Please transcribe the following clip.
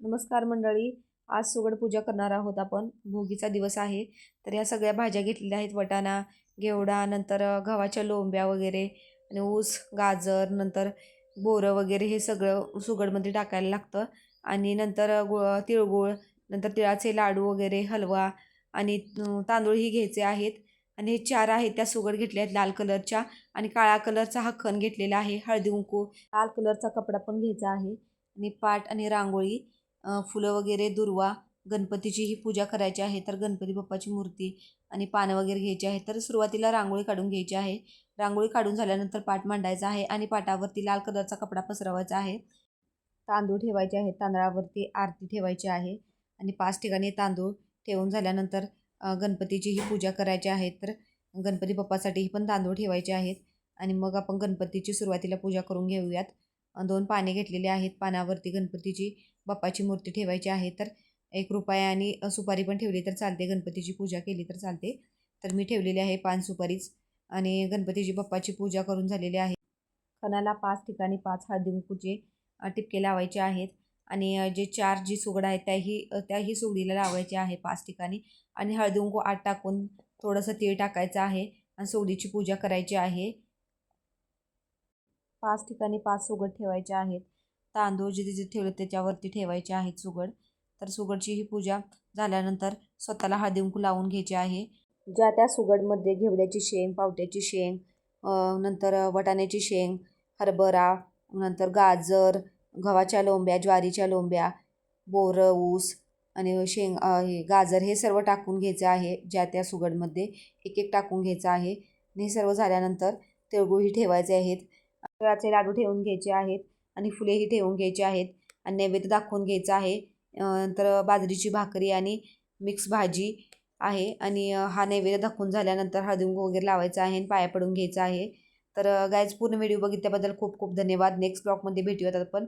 नमस्कार मंडळी आज सुगड पूजा करणार आहोत आपण. भोगीचा दिवस आहे. तर या सगळ्या भाज्या घेतलेल्या आहेत. वटाणा घेवडा नंतर गव्हाच्या लोंब्या वगैरे आणि ऊस गाजर नंतर बोरं वगैरे हे सगळं सुगडमध्ये टाकायला लागतं. आणि नंतर गु तिळगुळ नंतर तिळाचे लाडू वगैरे हलवा आणि तांदूळही घ्यायचे आहेत. आणि हे चार आहेत त्या सुगड घेतल्या आहेत लाल कलरच्या आणि काळा कलरचा हा खण घेतलेला आहे. हळदी कुंकू लाल कलरचा कपडा पण घ्यायचा आहे. आणि पाट आणि रांगोळी फुलं वगैरे दुर्वा गणपतीची ही पूजा करायची आहे. तर गणपती बाप्पाची मूर्ती आणि पानं वगैरे घ्यायची आहे. तर सुरुवातीला रांगोळी काढून घ्यायची आहे. रांगोळी काढून झाल्यानंतर पाट मांडायचा आहे आणि पाटावरती लाल कलरचा कपडा पसरवायचा आहे. तांदूळ ठेवायचे आहेत. तांदळावरती आरती ठेवायची आहे आणि पाच ठिकाणी तांदूळ ठेवून झाल्यानंतर गणपतीची ही पूजा करायची आहे. तर गणपती बाप्पासाठीही पण तांदूळ ठेवायचे आहेत. आणि मग आपण गणपतीची सुरुवातीला पूजा करून घेऊयात. दोन पाने घेतलेले आहेत. पानावरती गणपतीची बाप्पाची मूर्ती ठेवायची आहे. तर एक रुपया आणि सुपारी पण ठेवली तर चालते. गणपतीची पूजा केली तर चालते. तर मी ठेवलेली आहे पान सुपारीच आणि गणपतीची बाप्पाची पूजा करून झालेली आहे. खणाला पाच ठिकाणी पाच हळदी कुंकूचे टिपके लावायचे आहेत आणि जे चार जी सुगड आहेत त्याही त्याही सुगडीला लावायचे आहे पाच ठिकाणी आणि हळदी कुंकू आत टाकून थोडंसं तीळ टाकायचं आहे आणि सुगडीची पूजा करायची आहे. पाच ठिकाणी पाच सुगड ठेवायचे आहेत. तांदूळ जिथे जिथे ठेवले त्याच्यावरती ठेवायचे आहेत सुगड. तर सुगडची ही पूजा झाल्यानंतर स्वतःला हळदी कुंकू लावून घ्यायची आहे. ज्या त्या सुगडमध्ये घेवड्याची शेंग पावट्याची शेंग नंतर वटाण्याची शेंग हरभरा नंतर गाजर गव्हाच्या लोंब्या ज्वारीच्या लोंब्या बोरं ऊस आणि शेंग हे गाजर हे सर्व टाकून घ्यायचं आहे. ज्या त्या सुगडमध्ये एक एक टाकून घ्यायचं आहे. आणि हे सर्व झाल्यानंतर तिळगुळही ठेवायचे आहेत. तिळाचे लाडू ठेवून घ्यायचे आहेत आणि फुलेही ठेवून घ्यायची आहेत आणि नैवेद्य दाखवून घ्यायचा आहे. नंतर बाजरीची भाकरी आणि मिक्स भाजी आहे आणि हा नैवेद्य दाखवून झाल्यानंतर हळदी वगैरे लावायचा आहे आणि पाया पडून घ्यायचा आहे. तर गायज पूर्ण व्हिडिओ बघितल्याबद्दल खूप खूप धन्यवाद. नेक्स्ट ब्लॉगमध्ये भेटूयात आपण.